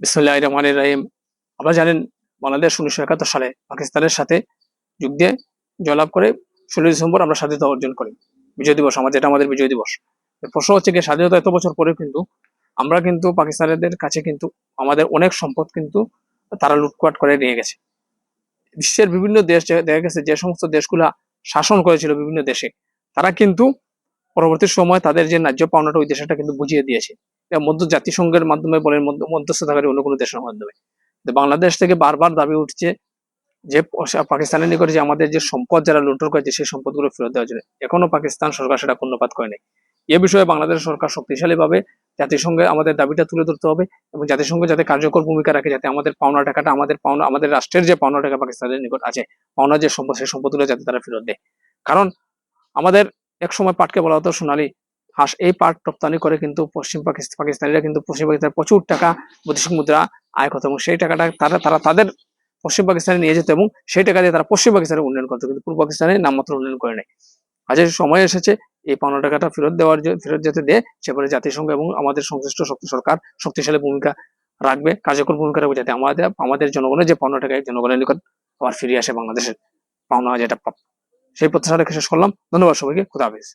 বিসমুল্লাহ রাহিম। আপনারা জানেন বাংলাদেশ উনিশশো একাত্তর সালে পাকিস্তানের সাথে যুগ দিয়ে জয়লাভ করে ষোলোই ডিসেম্বর আমরা স্বাধীনতা অর্জন করি। বিজয় দিবস, আমাদের যেটা আমাদের বিজয় দিবস। প্রশ্ন হচ্ছে কি, স্বাধীনতা এত বছর পরেও কিন্তু আমরা কিন্তু পাকিস্তানিদের কাছে কিন্তু আমাদের অনেক সম্পদ কিন্তু তারা লুটপাট করে নিয়ে গেছে। বিশ্বের বিভিন্ন দেশ দেখা গেছে যে সমস্ত দেশগুলা শাসন করেছিল বিভিন্ন দেশে, তারা কিন্তু পরবর্তী সময় তাদের যে ন্যায্য পাওনাটা ওই দেশটা কিন্তু বুঝিয়ে দিয়েছে। এটা মধ্য জাতিসংঘের মাধ্যমে বলেন মধ্য- মধ্যস্থতাকারী অন্য কোনো দেশের মাধ্যমে। বাংলাদেশ থেকে বারবার দাবি উঠছে যে পাকিস্তানের নিকটে যে আমাদের যে সম্পদ যারা লুণ্ঠন করেছে, সেই সম্পদগুলো ফেরত দেওয়ার জন্য। এখনও পাকিস্তান সরকার সেটা কর্ণপাত করেনি। এ বিষয়ে বাংলাদেশ সরকার শক্তিশালীভাবে জাতিসংঘে আমাদের দাবিটা তুলে ধরতে হবে এবং জাতিসংঘ যাতে কার্যকর ভূমিকা রাখে, যাতে আমাদের পাওনা টাকাটা, আমাদের পাওনা, আমাদের রাষ্ট্রের যে পাওনা টাকা পাকিস্তানের নিকট আছে, পাওনা যে সম্পদ, সেই সম্পদগুলো যাতে তারা ফেরত দেয়। কারণ আমাদের এক সময় পাটকে বলা হতো, সোনালী হাঁস এই পাট রপ্তানি করে কিন্তু পশ্চিম পাকিস্তান পাকিস্তানিরা কিন্তু পশ্চিম পাকিস্তানের প্রচুর টাকা বৈদেশিক মুদ্রা আয় করতো এবং সেই টাকাটা তারা তারা তাদের পশ্চিম পাকিস্তানে নিয়ে যেত এবং সেই টাকা দিয়ে তারা পশ্চিম পাকিস্তানের উন্নয়ন করতো কিন্তু পূর্ব পাকিস্তানে নামমাত্র উন্নয়ন করে নেয় আজ সময় এসেছে, এই পাওনা টাকাটা ফেরত দেওয়ার ফেরত যাতে দেয় সেপরে জাতিসংঘ এবং আমাদের সংশ্লিষ্ট শক্তি সরকার শক্তিশালী ভূমিকা রাখবে, কার্যকর ভূমিকা রাখবে যাতে আমাদের আমাদের জনগণের যে পাওনা টাকা জনগণের নিকট আবার ফিরে আসে বাংলাদেশের পাওনা যেটা সেই প্রত্যাশা রেখে শেষ করলাম। ধন্যবাদ সবাইকে। খুদা হাফিজ।